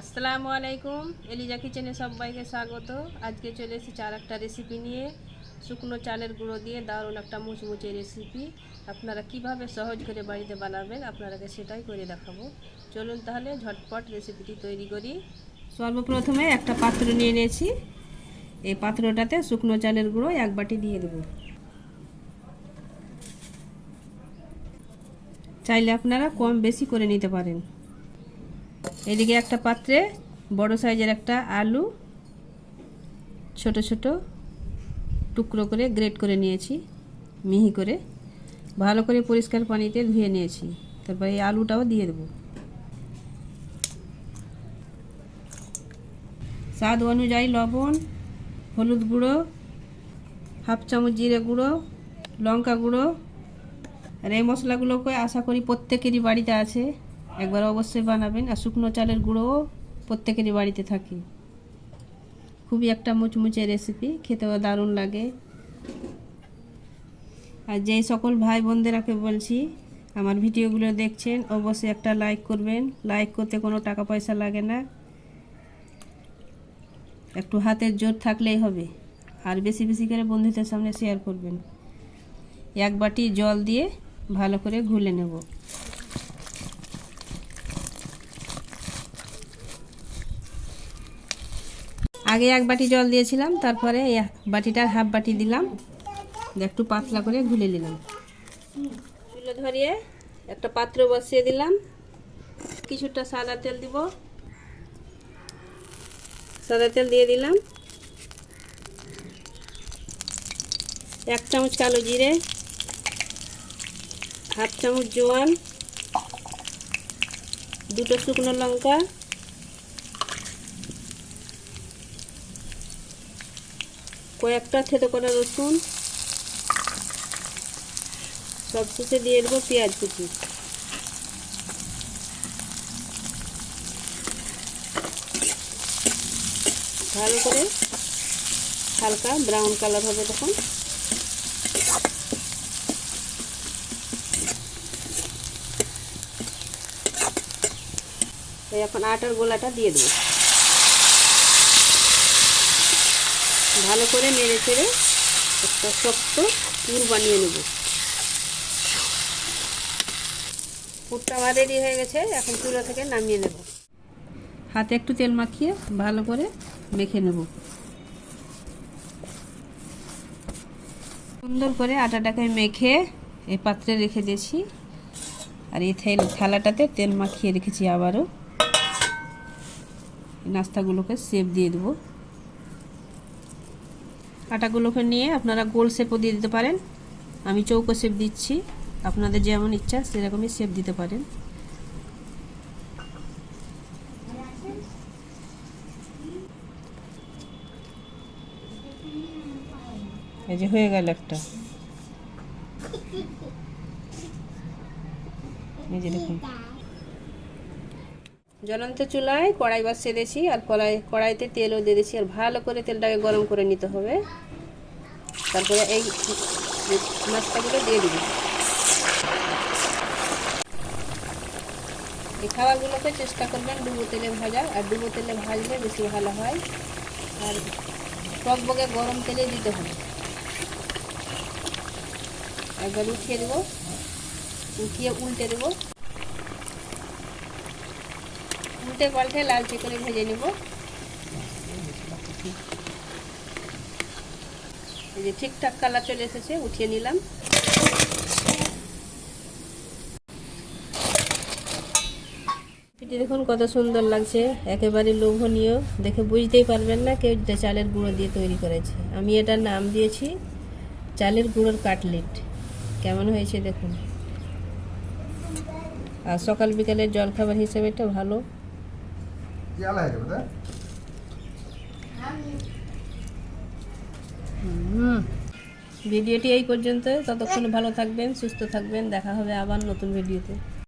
আসসালামু আলাইকুম। এলিজা কিচেনে সবাইকে স্বাগত। আজকে চলে এসেছি চার একটা রেসিপি নিয়ে। শুকনো চালের গুঁড়ো দিয়ে দারুণ একটা মুচমুচে রেসিপি আপনারা কীভাবে সহজ করে বাড়িতে বানাবেন আপনারাকে সেটাই করে দেখাবো। চলুন তাহলে ঝটপট রেসিপিটি তৈরি করি। সর্বপ্রথমে একটা পাত্র নিয়ে নিয়েছি। এই পাত্রটাতে শুকনো চালের গুঁড়ো এক বাটি দিয়ে দেবো। চাইলে আপনারা কম বেশি করে নিতে পারেন। এদিকে একটা পাত্রে বড় সাইজের একটা আলু, ছোট ছোট টুকরো করে গ্রেট করে নিয়েছি, মিহি করে। ভালো করে পরিষ্কার পানিতে ধুয়ে নিয়েছি। তারপর এই আলুটাও দিয়ে দেবো। স্বাদ অনুযায়ী লবণ, হলুদ গুঁড়ো, হাফ চামচ জিরে গুঁড়ো, লঙ্কা গুঁড়ো। আর এই মশলাগুলোকে আশা করি প্রত্যেকেরই বাড়িতে আছে। একবার অবশ্যই বানাবেন। আর শুকনো চালের গুঁড়োও প্রত্যেকেরই বাড়িতে থাকে। খুবই একটা মুচমুচে রেসিপি খেতেও দারুণ লাগে। আর যেই সকল ভাই বোনদেরকে বলছি, আমার ভিডিওগুলো দেখছেন, অবশ্যই একটা লাইক করবেন। লাইক করতে কোনো টাকা পয়সা লাগে না। একটু হাতের জোর থাকলেই হবে। আর বেশি বেশি করে বন্ধুদের সামনে শেয়ার করবেন। এক বাটি জল দিয়ে ভালো করে ঘুলে নেব। আগে এক বাটি জল দিয়েছিলাম, তারপরে এই বাটিটার হাফ বাটি দিলাম। একটু পাতলা করে ঘুলে নিলাম। চুলো ধরিয়ে একটা পাত্র বসিয়ে দিলাম। কিছুটা সাদা তেল দিব। সাদা তেল দিয়ে দিলাম। এক চামচ কালো জিরে, হাফ চামচ জোয়ান দুটো শুকনো লঙ্কা কয়েকটা থেতো করা রসুন। সব শেষে দিয়ে দেবো পেঁয়াজ কুচি। ভালো করে হালকা ব্রাউন কালার হবে তখন। এখন আটার গোলাটা দিয়ে দেবো। ভালো করে নেড়ে চেড়ে একটা শক্ত পুর বানিয়ে নেব। পুরটা আমার রেডি হয়ে গেছে, এখন চুলো থেকে নামিয়ে নেব। হাতে একটু তেল মাখিয়ে ভালো করে মেখে নেব। সুন্দর করে আটাটাকে মেখে এই পাত্রে রেখে দিয়েছি। আর এই থালাটাতে তেল মাখিয়ে রেখেছি আবারও। নাস্তাগুলোকে সেপ দিয়ে দেবো। আটাগুলোকে নিয়ে আপনারা গোল শেপও দিয়ে দিতে পারেন। আমি চৌকো শেপ দিচ্ছি। আপনাদের যেমন ইচ্ছা সেরকমই শেপ দিতে পারেন। এই যে হয়ে গেল একটা। এই যে দেখুন। জ্বলন্ত চুলায় কড়াই বসিয়ে দিয়েছি আর কড়াই কড়াইতে তেলও দিয়ে দিয়েছি আর ভালো করে তেলটাকে গরম করে নিতে হবে। তারপরে এই মাছটাগুলো দিয়ে দিবি। এই খাবারগুলোকে চেষ্টা করবেন ডুবো তেলে ভাজা, আর ডুবো তেলে ভাজলে বেশি ভালো হয়। আর টকবগে গরম তেলে দিতে হবে। একবার উঠিয়ে দেবো। উঠিয়ে উল্টে দেবো। উল্টে পাল্টে লালচে করে ভেজে নেব। এই যে ঠিকঠাক কালার চলে এসেছে, উঠিয়ে নিলাম। দেখুন কত সুন্দর লাগছে, একেবারে লোভনীয়। দেখে বুঝতেই পারবেন না কেউ চালের গুঁড়ো দিয়ে তৈরি করেছে। আমি এটার নাম দিয়েছি, চালের গুঁড়োর কাটলেট। কেমন হয়েছে দেখুন। আর সকাল বিকালের জলখাবার হিসেবে এটা ভালো। ভিডিওটি এই পর্যন্ত। ততক্ষণ ভালো থাকবেন সুস্থ থাকবেন। দেখা হবে আবার নতুন ভিডিওতে।